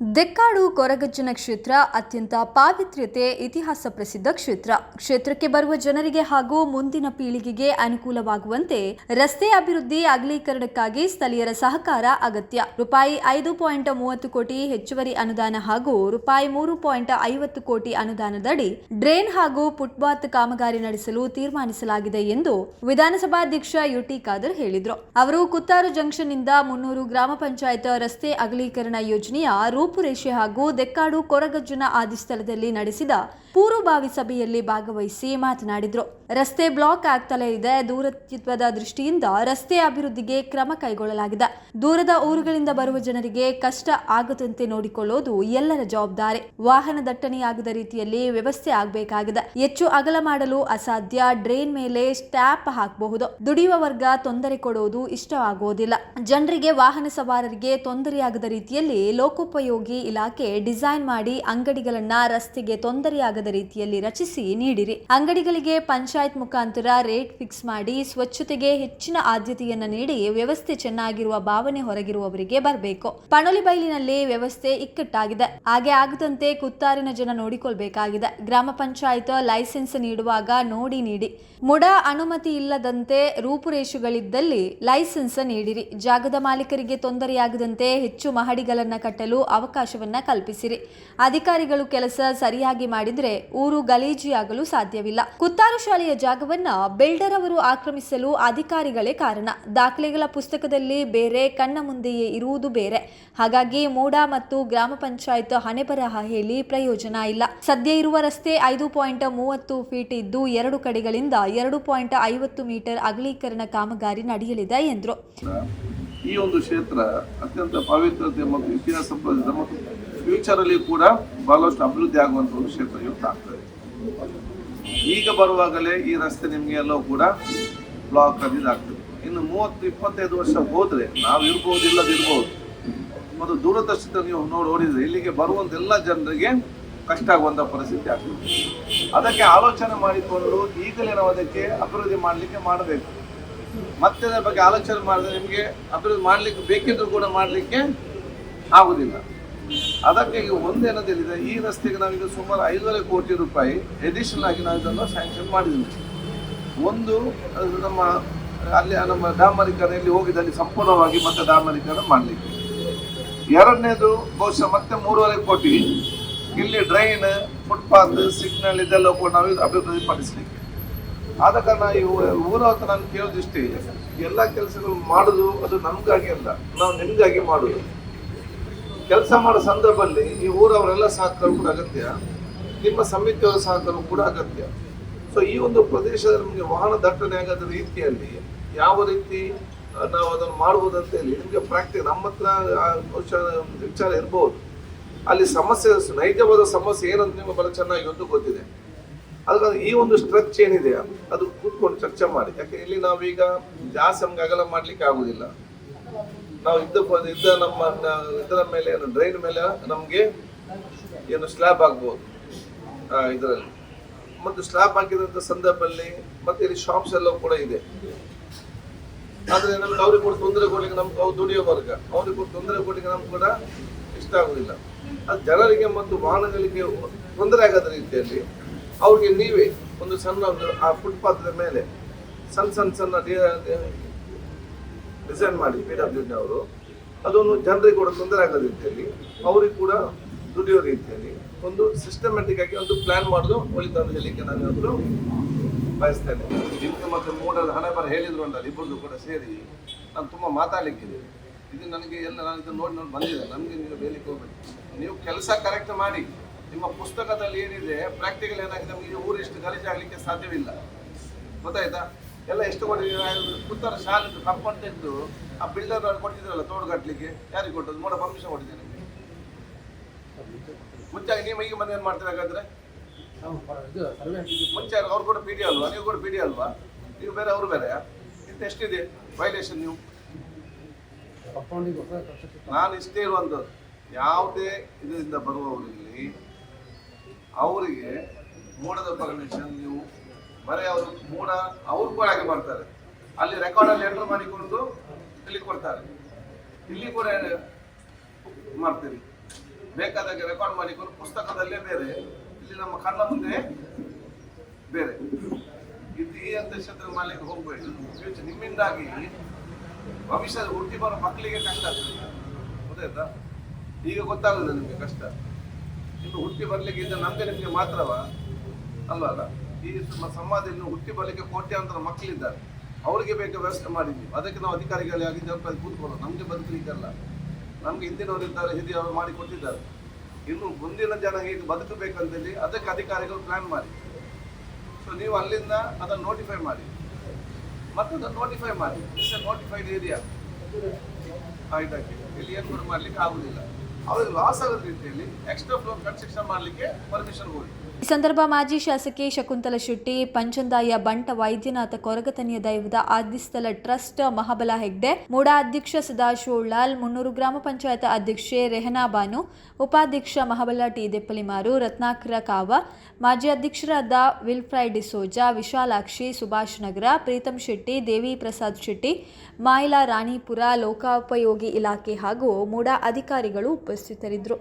ದೆಕ್ಕಾಡು ಕೊರಗಜ್ಜನ ಕ್ಷೇತ್ರ ಅತ್ಯಂತ ಪಾವಿತ್ರ್ಯತೆ ಇತಿಹಾಸ ಪ್ರಸಿದ್ಧ ಕ್ಷೇತ್ರ. ಕ್ಷೇತ್ರಕ್ಕೆ ಬರುವ ಜನರಿಗೆ ಹಾಗೂ ಮುಂದಿನ ಪೀಳಿಗೆಗೆ ಅನುಕೂಲವಾಗುವಂತೆ ರಸ್ತೆ ಅಭಿವೃದ್ಧಿ ಅಗಲೀಕರಣಕ್ಕಾಗಿ ಸ್ಥಳೀಯರ ಸಹಕಾರ ಅಗತ್ಯ. ರೂಪಾಯಿ ಐದು ಪಾಯಿಂಟ್ ಮೂವತ್ತು ಕೋಟಿ ಹೆಚ್ಚುವರಿ ಅನುದಾನ ಹಾಗೂ ರೂಪಾಯಿ ಮೂರು ಪಾಯಿಂಟ್ ಐವತ್ತು ಕೋಟಿ ಅನುದಾನದಡಿ ಡ್ರೇನ್ ಹಾಗೂ ಫುಟ್ಪಾತ್ ಕಾಮಗಾರಿ ನಡೆಸಲು ತೀರ್ಮಾನಿಸಲಾಗಿದೆ ಎಂದು ವಿಧಾನಸಭಾಧ್ಯಕ್ಷ ಯುಟಿ ಖಾದರ್ ಹೇಳಿದರು. ಅವರು ಕುತ್ತಾರು ಜಂಕ್ಷನ್ನಿಂದ ಮುನ್ನೂರು ಗ್ರಾಮ ಪಂಚಾಯತ್ ರಸ್ತೆ ಅಗಲೀಕರಣ ಯೋಜನೆಯ ರೂಪುರೇಷೆ ಹಾಗೂ ದೆಕ್ಕಾಡು ಕೊರಗಜ್ಜನ ಆದಿ ಸ್ಥಳದಲ್ಲಿ ನಡೆಸಿದ ಪೂರ್ವಭಾವಿ ಸಭೆಯಲ್ಲಿ ಭಾಗವಹಿಸಿ ಮಾತನಾಡಿದರು. ರಸ್ತೆ ಬ್ಲಾಕ್ ಆಗ್ತಲೇ ಇದೆ. ದೂರತ್ವದ ದೃಷ್ಟಿಯಿಂದ ರಸ್ತೆ ಅಭಿವೃದ್ಧಿಗೆ ಕ್ರಮ ಕೈಗೊಳ್ಳಲಾಗಿದೆ. ದೂರದ ಊರುಗಳಿಂದ ಬರುವ ಜನರಿಗೆ ಕಷ್ಟ ಆಗದಂತೆ ನೋಡಿಕೊಳ್ಳೋದು ಎಲ್ಲರ ಜವಾಬ್ದಾರಿ. ವಾಹನ ದಟ್ಟಣೆಯಾಗದ ರೀತಿಯಲ್ಲಿ ವ್ಯವಸ್ಥೆ ಆಗಬೇಕಾಗಿದೆ. ಹೆಚ್ಚು ಅಗಲ ಮಾಡಲು ಅಸಾಧ್ಯ. ಡ್ರೈನ್ ಮೇಲೆ ಸ್ಟ್ಯಾಪ್ ಹಾಕಬಹುದು. ದುಡಿಯುವ ವರ್ಗ ತೊಂದರೆ ಕೊಡುವುದು ಇಷ್ಟವಾಗುವುದಿಲ್ಲ. ಜನರಿಗೆ ವಾಹನ ಸವಾರರಿಗೆ ತೊಂದರೆಯಾಗದ ರೀತಿಯಲ್ಲಿ ಲೋಕೋಪಯೋಗಿ ಇಲಾಖೆ ಡಿಸೈನ್ ಮಾಡಿ ಅಂಗಡಿಗಳನ್ನ ರಸ್ತೆಗೆ ತೊಂದರೆಯಾಗದ ರೀತಿಯಲ್ಲಿ ರಚಿಸಿ ನೀಡಿರಿ. ಅಂಗಡಿಗಳಿಗೆ ಪಂಚಾಯತ್ ಮುಖಾಂತರ ರೇಟ್ ಫಿಕ್ಸ್ ಮಾಡಿ ಸ್ವಚ್ಛತೆಗೆ ಹೆಚ್ಚಿನ ಆದ್ಯತೆಯನ್ನ ನೀಡಿ ವ್ಯವಸ್ಥೆ ಚೆನ್ನಾಗಿರುವ ಭಾವನೆ ಹೊರಗಿರುವವರಿಗೆ ಬರಬೇಕು. ಪಣೊಲಿ ಬೈಲಿನಲ್ಲಿ ವ್ಯವಸ್ಥೆ ಇಕ್ಕಟ್ಟಾಗಿದೆ. ಹಾಗೆ ಆಗದಂತೆ ಕುತ್ತಾರಿನ ಜನ ನೋಡಿಕೊಳ್ಬೇಕಾಗಿದೆ. ಗ್ರಾಮ ಪಂಚಾಯತ್ ಲೈಸೆನ್ಸ್ ನೀಡುವಾಗ ನೋಡಿ ನೀಡಿ. ಮುಡ ಅನುಮತಿ ಇಲ್ಲದಂತೆ ರೂಪುರೇಷುಗಳಿದ್ದಲ್ಲಿ ಲೈಸೆನ್ಸ್ ನೀಡಿರಿ. ಜಾಗದ ಮಾಲೀಕರಿಗೆ ತೊಂದರೆಯಾಗದಂತೆ ಹೆಚ್ಚು ಮಹಡಿಗಳನ್ನ ಕಟ್ಟಲು ಅವಕಾಶವನ್ನ ಕಲ್ಪಿಸಿರಿ. ಅಧಿಕಾರಿಗಳು ಕೆಲಸ ಸರಿಯಾಗಿ ಮಾಡಿದ್ರೆ ಊರು ಗಲೀಜಿಯಾಗಲು ಸಾಧ್ಯವಿಲ್ಲ. ಕುತ್ತಾರು ಶಾಲೆಯ ಜಾಗವನ್ನ ಬಿಲ್ಡರ್ ಅವರು ಆಕ್ರಮಿಸಲು ಅಧಿಕಾರಿಗಳೇ ಕಾರಣ. ದಾಖಲೆಗಳ ಪುಸ್ತಕದಲ್ಲಿ ಬೇರೆ, ಕಣ್ಣ ಮುಂದೆಯೇ ಇರುವುದು ಬೇರೆ. ಹಾಗಾಗಿ ಮೂಡ ಮತ್ತು ಗ್ರಾಮ ಪಂಚಾಯತ್ ಹಣೆಬರಹ ಹೇಳಿ ಪ್ರಯೋಜನ ಇಲ್ಲ. ಸದ್ಯ ಇರುವ ರಸ್ತೆ ಐದು ಪಾಯಿಂಟ್ ಮೂವತ್ತು ಫೀಟ್ ಇದ್ದು ಎರಡು ಕಡೆಗಳಿಂದ ಎರಡು ಪಾಯಿಂಟ್ ಐವತ್ತು ಮೀಟರ್ ಅಗಲೀಕರಣ ಕಾಮಗಾರಿ ನಡೆಯಲಿದೆ ಎಂದರು. ಈ ಒಂದು ಕ್ಷೇತ್ರ ಅತ್ಯಂತ ಪವಿತ್ರತೆ ಮತ್ತು ಇತಿಹಾಸ ಪ್ರಸಿದ್ಧ ಮತ್ತು ಫ್ಯೂಚರ್ ಅಲ್ಲಿ ಕೂಡ ಬಹಳಷ್ಟು ಅಭಿವೃದ್ಧಿ ಆಗುವಂತ ಒಂದು ಕ್ಷೇತ್ರ ಇವತ್ತು ಆಗ್ತದೆ. ಈಗ ಬರುವಾಗಲೇ ಈ ರಸ್ತೆ ನಿಮಗೆ ಎಲ್ಲವೂ ಕೂಡ ಬ್ಲಾಕ್ ಅದು ಇದಾಗ್ತದೆ. ಇನ್ನು ಮೂವತ್ತು, ಇಪ್ಪತ್ತೈದು ವರ್ಷ ಹೋದ್ರೆ ನಾವು ಇರ್ಬೋದು ಇಲ್ಲದಿರ್ಬೋದು ಮತ್ತು ದೂರದರ್ಶಿತ ನೀವು ನೋಡಿ, ನೋಡಿದರೆ ಇಲ್ಲಿಗೆ ಬರುವಂತ ಎಲ್ಲ ಜನರಿಗೆ ಕಷ್ಟ ಆಗುವಂತ ಪರಿಸ್ಥಿತಿ ಆಗ್ತದೆ. ಅದಕ್ಕೆ ಆಲೋಚನೆ ಮಾಡಿಕೊಂಡು ಈಗಲೇ ನಾವು ಅದಕ್ಕೆ ಅಭಿವೃದ್ಧಿ ಮಾಡಲಿಕ್ಕೆ ಮಾಡಬೇಕು. ಮತ್ತೆ ಅದರ ಬಗ್ಗೆ ಆಲೋಚನೆ ಮಾಡಿದ್ರೆ ನಿಮಗೆ ಅಭಿವೃದ್ಧಿ ಮಾಡಲಿಕ್ಕೆ ಬೇಕಿದ್ರು ಕೂಡ ಮಾಡಲಿಕ್ಕೆ ಆಗುದಿಲ್ಲ. ಅದಕ್ಕೆ ಈಗ ಒಂದೇನದಿದೆ ಈ ರಸ್ತೆಗೆ ನಾವೀಗ ಸುಮಾರು ಐದೂವರೆ ಕೋಟಿ ರೂಪಾಯಿ ಎಡಿಷನಲ್ ಆಗಿ ನಾವು ಇದನ್ನು ಸ್ಯಾಂಕ್ಷನ್ ಮಾಡಿದ್ದೀವಿ. ಒಂದು ನಮ್ಮ, ಅಲ್ಲಿ ನಮ್ಮ ಡಾಮರೀಕರಣ ಹೋಗಿದ್ದಲ್ಲಿ ಸಂಪೂರ್ಣವಾಗಿ ಮತ್ತೆ ಡಾಮರೀಕರಣ ಮಾಡಲಿಕ್ಕೆ. ಎರಡನೇದು, ಬಹುಶಃ ಮತ್ತೆ ಮೂರುವರೆ ಕೋಟಿ. ಇಲ್ಲಿ ಡ್ರೈನ್ ಫುಟ್ಪಾತ್ ಸಿಗ್ನಲ್ ಇದೆಲ್ಲ ಕೂಡ ನಾವು ಅಭಿವೃದ್ಧಿ ಪಡಿಸಲಿಕ್ಕೆ. ಆದ ಕಾರಣ ಊ- ಊರ ಹತ್ರ ನಾನು ಕೇಳೋದಿಷ್ಟೇ ಎಲ್ಲ ಕೆಲಸಗಳು ಮಾಡುದು ಅದು ನಮಗಾಗಿ ಅಲ್ಲ, ನಾವು ನಿಮಗಾಗಿ ಮಾಡುದು. ಕೆಲಸ ಮಾಡೋ ಸಂದರ್ಭದಲ್ಲಿ ಈ ಊರವರೆಲ್ಲ ಸಹಕಾರ ಕೂಡ ಅಗತ್ಯ, ನಿಮ್ಮ ಸಮಿತಿಯವರ ಸಹಕಾರ ಕೂಡ ಅಗತ್ಯ. ಸೊ ಈ ಒಂದು ಪ್ರದೇಶದಲ್ಲಿ ನಿಮಗೆ ವಾಹನ ದಟ್ಟಣೆ ಆಗದ ರೀತಿಯಲ್ಲಿ ಯಾವ ರೀತಿ ನಾವು ಅದನ್ನು ಮಾಡ್ಬೋದು ಅಂತ ಹೇಳಿ ನಿಮಗೆ ಪ್ರಾಕ್ಟಿಕ್ ನಮ್ಮ ಹತ್ರ ವಿಚಾರ ಇರ್ಬೋದು. ಅಲ್ಲಿ ಸಮಸ್ಯೆ, ನೈಜವಾದ ಸಮಸ್ಯೆ ಏನಂತ ನಿಮಗೆ ಬಹಳ ಚೆನ್ನಾಗಿ ಒಂದು ಗೊತ್ತಿದೆ. ಅದಕ್ಕೆ ಈ ಒಂದು ಸ್ಟ್ರೆಚ್ ಏನಿದೆ ಅದು ಕೂತ್ಕೊಂಡು ಚರ್ಚೆ ಮಾಡಿ. ಯಾಕೆ ಇಲ್ಲಿ ನಾವೀಗ ಜಾಸ್ತಿ ನಮ್ಗೆ ಅಗಲ ಮಾಡ್ಲಿಕ್ಕೆ ಆಗುದಿಲ್ಲ. ನಾವು ಇದ್ದ ಇದ್ದ ನಮ್ಮ ಇದರ ಮೇಲೆ ಡ್ರೈನ್ ಮೇಲೆ ನಮಗೆ ಏನು ಸ್ಲ್ಯಾಬ್ ಆಗ್ಬೋದು. ಇದರಲ್ಲಿ. ಮತ್ತು ಸ್ಲ್ಯಾಬ್ ಹಾಕಿದಂಥ ಸಂದರ್ಭದಲ್ಲಿ ಮತ್ತೆ ಇಲ್ಲಿ ಶಾಪ್ಸ್ ಎಲ್ಲ ಕೂಡ ಇದೆ. ಆದ್ರೆ ನಮ್ಗೆ ಅವ್ರಿಗೆ ಕೂಡ ತೊಂದರೆ ಕೊಡ್ಲಿಕ್ಕೆ ನಮ್ಗೆ, ಅವ್ರು ದುಡಿಯೋ ವರ್ಗ. ಅವ್ರಿಗೆ ಕೂಡ ತೊಂದರೆ ಕೊಡ್ಲಿಕ್ಕೆ ನಮ್ಗೆ ಕೂಡ ಇಷ್ಟ ಆಗುದಿಲ್ಲ. ಅದು ಜನರಿಗೆ ಮತ್ತು ವಾಹನಗಳಿಗೆ ತೊಂದರೆ ಆಗದ ರೀತಿಯಲ್ಲಿ ಅವ್ರಿಗೆ ನೀವೇ ಒಂದು ಸಣ್ಣ ಒಂದು, ಆ ಫುಟ್ಪಾತ್ ಮೇಲೆ ಸಣ್ಣ ಸಣ್ಣ ಸಣ್ಣ ಡಿಸೈನ್ ಮಾಡಿ ಪಿ ಡಬ್ಲ್ಯೂ ಅವರು. ಅದೊಂದು ಜನರಿಗೆ ಕೂಡ ತೊಂದರೆ ಆಗದ ರೀತಿಯಲ್ಲಿ ಅವ್ರಿಗೆ ಕೂಡ ದುಡಿಯೋ ರೀತಿಯಲ್ಲಿ ಒಂದು ಸಿಸ್ಟಮ್ಯಾಟಿಕ್ ಆಗಿ ಒಂದು ಪ್ಲಾನ್ ಮಾಡೋದು ಒಳಿತು ಅಂತ ನಾನು ಅದನ್ನು ಬಯಸ್ತೇನೆ ನಿಮ್ಗೆ ಮತ್ತು ಮೂಡಲ್ ಹಣ ಬರ ಹೇಳಿದ್ರು ಅಂತ ಇಬ್ಬರದು ಕೂಡ ಸೇರಿ. ನಾನು ತುಂಬ ಮಾತಾಡಲಿಕ್ಕಿದೆ ಇದು ನನಗೆ ಎಲ್ಲ ನಾನು ಇದನ್ನು ನೋಡಿ ನೋಡಿ ಬಂದಿದೆ. ನನಗೆ ನೀವು ಬೇಲಿಕ್ಕೆ ಹೋಗ್ಬೇಕು ನೀವು ಕೆಲಸ ಕರೆಕ್ಟ್ ಮಾಡಿ. ನಿಮ್ಮ ಪುಸ್ತಕದಲ್ಲಿ ಏನಿದೆ ಪ್ರಾಕ್ಟಿಕಲ್ ಏನಾಗಿದೆ, ನಮಗೆ ಊರು ಎಷ್ಟು ಗಲೀಜಾಗಲಿಕ್ಕೆ ಸಾಧ್ಯವಿಲ್ಲ. ಗೊತ್ತಾಯ್ತಾ? ಎಲ್ಲ ಎಷ್ಟು ಕೊಟ್ಟಿದ್ದೀರಾ ಪುತ್ತರ ಶಾಲೆದು ಕಂಪೌಂಡ್ ತೆಗೆದು ಆ ಬಿಲ್ಡರ್ ಕೊಟ್ಟಿದ್ರಲ್ಲ ತೋಡು ಕಟ್ಟಲಿಕ್ಕೆ ಯಾರಿಗೆ ಕೊಟ್ಟದ್ದು? ಮೋಡ ಪರ್ಮಿಷನ್ ಕೊಟ್ಟಿದ್ದೀನಿ ಮುಂಚಾಗಿ ನೀವು ಈಗ ಏನು ಮಾಡ್ತೀರಾ ಹಾಗಾದ್ರೆ? ಮುಂಚೆ ಅವ್ರು ಕೂಡ ಪಿ ಡಿ ಅಲ್ವಾ? ನೀವು ಕೂಡ ಪಿ ಡಿ ಅಲ್ವಾ? ನೀವು ಬೇರೆ, ಅವ್ರು ಬೇರೆ ಇಂತ ಎಷ್ಟಿದೆ? ವೈಲೇಷನ್ ನೀವು? ನಾನು ಇಷ್ಟೇ ಇರುವಂಥದ್ದು ಯಾವುದೇ ಇದರಿಂದ ಬರುವವರಲ್ಲಿ ಅವರಿಗೆ ಮೂಡದ ಪರ್ಮಿಷನ್ ನೀವು ಬರೀ ಅವರು ಮೂಡ, ಅವ್ರು ಹಾಗೆ ರೆಕಾರ್ಡ್ ಅಲ್ಲಿ ರೆಕಾರ್ಡಲ್ಲಿ ಎಂಟರ್ ಮಾಡಿಕೊಂಡು ಇಲ್ಲಿ ಕೊಡ್ತಾರೆ. ಇಲ್ಲಿ ಕೂಡ ಮಾಡ್ತೀರಿ. ಬೇಕಾದಾಗ ರೆಕಾರ್ಡ್ ಮಾಡಿಕೊಂಡು ಪುಸ್ತಕದಲ್ಲೇ ಬೇರೆ, ಇಲ್ಲಿ ನಮ್ಮ ಕಣ್ಣ ಮುಂದೆ ಬೇರೆ. ಇದು ಈ ಅಂತ ಕ್ಷೇತ್ರ ಮಾಡ್ಲಿಕ್ಕೆ ಹೋಗ್ಬೇಡಿ. ಫ್ಯೂಚರ್ ನಿಮ್ಮಿಂದಾಗಿ ಭವಿಷ್ಯದ ಹುಟ್ಟಿ ಬರೋ ಮಕ್ಕಳಿಗೆ ಕಷ್ಟ ಆಗ್ತದೆ. ಗೊತ್ತಾಯ್ತಾ? ಈಗ ಗೊತ್ತಾಗಲ್ಲ ನಿಮಗೆ ಕಷ್ಟ. ಇನ್ನು ಹುಟ್ಟಿ ಬರಲಿಕ್ಕೆ ಇದ್ದ ನಮಗೆ ನಿಮಗೆ ಮಾತ್ರವ ಅಲ್ಲ ಅಲ್ಲ ಈ ಸಮಾಜದಲ್ಲಿ ಹುಟ್ಟಿ ಬರಲಿಕ್ಕೆ ಕೋಟ್ಯಾಂತರ ಮಕ್ಕಳಿದ್ದಾರೆ. ಅವರಿಗೆ ಬೇಕ ವ್ಯವಸ್ಥೆ ಮಾಡಿದ್ವಿ ಅದಕ್ಕೆ ನಾವು ಅಧಿಕಾರಿಗಳಾಗಿ ಜನಪದ ಕೂತ್ಕೊಳ್ಳೋದು. ನಮ್ಗೆ ಬದುಕಲಿಕ್ಕಲ್ಲ ನಮ್ಗೆ ಹಿಂದಿನವರಿದ್ದಾರೆ ಹಿರಿಯವರು ಮಾಡಿ ಕೊಟ್ಟಿದ್ದಾರೆ. ಇನ್ನು ಮುಂದಿನ ಜನ ಹೇಗೆ ಬದುಕಬೇಕಂತೇಳಿ ಅದಕ್ಕೆ ಅಧಿಕಾರಿಗಳು ಪ್ಲಾನ್ ಮಾಡಿ. ಸೊ ನೀವು ಅಲ್ಲಿಂದ ಅದನ್ನು ನೋಟಿಫೈ ಮಾಡಿ. ಮತ್ತೆ ಅದನ್ನು ನೋಟಿಫೈ ಮಾಡಿ ಇಟ್ಸ್ ನೋಟಿಫೈಡ್ ಏರಿಯಾ ಆಯ್ತಾಗಿ ಇಲ್ಲಿ ಏನು ಮಾಡ್ಲಿಕ್ಕೆ ಆಗುದಿಲ್ಲ. ಈ ಸಂದರ್ಭ ಮಾಜಿ ಶಾಸಕಿ ಶಕುಂತಲ ಶೆಟ್ಟಿ, ಪಂಚಂದಾಯ ಬಂಟ ವೈದ್ಯನಾಥ ಕೊರಗತನಿಯ ದೈವದ ಆದಿಸ್ಥಲ ಟ್ರಸ್ಟ್ ಮಹಾಬಲ ಹೆಗ್ಡೆ, ಮೂಡಾ ಅಧ್ಯಕ್ಷ ಸದಾಶಿವಳಾಲ್ ಮುನ್ನೂರು ಗ್ರಾಮ ಪಂಚಾಯತ್ ಅಧ್ಯಕ್ಷೆ ರೆಹನಾ ಬಾನು, ಉಪಾಧ್ಯಕ್ಷ ಮಹಾಬಲ ಟಿ ದೆಪ್ಪಲಿಮಾರು ರತ್ನಾಕರ ಕಾವ, ಮಾಜಿ ಅಧ್ಯಕ್ಷರಾದ ವಿಲ್ಫ್ರೈ ಡಿಸೋಜಾ, ವಿಶಾಲಾಕ್ಷಿ, ಸುಭಾಷ್ ನಗರ, ಪ್ರೀತಂ ಶೆಟ್ಟಿ, ದೇವಿ ಪ್ರಸಾದ್ ಶೆಟ್ಟಿ, ಮಾಯಿಲಾ ರಾಣಿಪುರ ಲೋಕೋಪಯೋಗಿ ಇಲಾಖೆ ಹಾಗೂ ಮೂಡಾ ಅಧಿಕಾರಿಗಳು স্থিতাৰিদ্ৰ